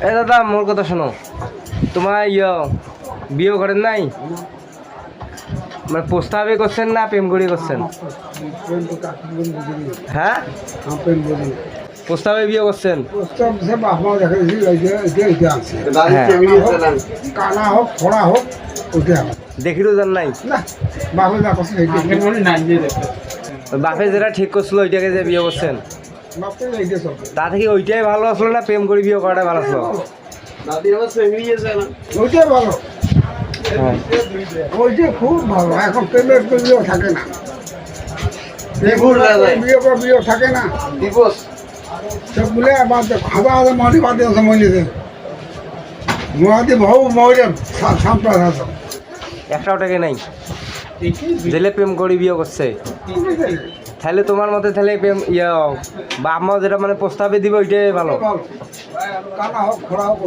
এ দাদা মোর কথা শোনো। তোমার ইয়ে বিয়ে করেন নাই? মানে প্রস্তাবে করছেন না প্রেম করে করছেন? হ্যাঁ? আমি প্রেম বলি প্রস্তাবে বিয়ে করছেন আছে হ্যাঁ। কানা হোক খোড়া হোক দেখিরও জান নাই না বাপে যেটা ঠিক করছিল ওইটাকে যে বিয়ে করছেন। তা থেকে ওইটাই ভালো আসলো না প্রেম করে বিয়ে করাটা ভালো আসলো? ওইটাই ভালো। হ্যাঁ। ওইটা খুব ভালো। এখন প্রেমের থাকে না। বিয়ে পর বিয়ে থাকে না। সব বলে বাদ খাওয়া আদা মাটি বাদে আছে মহিলাদের। মহাদি ভাও মহিলা সাতটা আছে। একটাও টাকা নাই। জেলে প্রেম করে বিয়ে করছে। তাহলে তোমার মতে তাহলে ইয়া বা মা যেটা মানে প্রস্তাবে দিব ওইটাই ভালো। কানা হোক, খোড়া হোক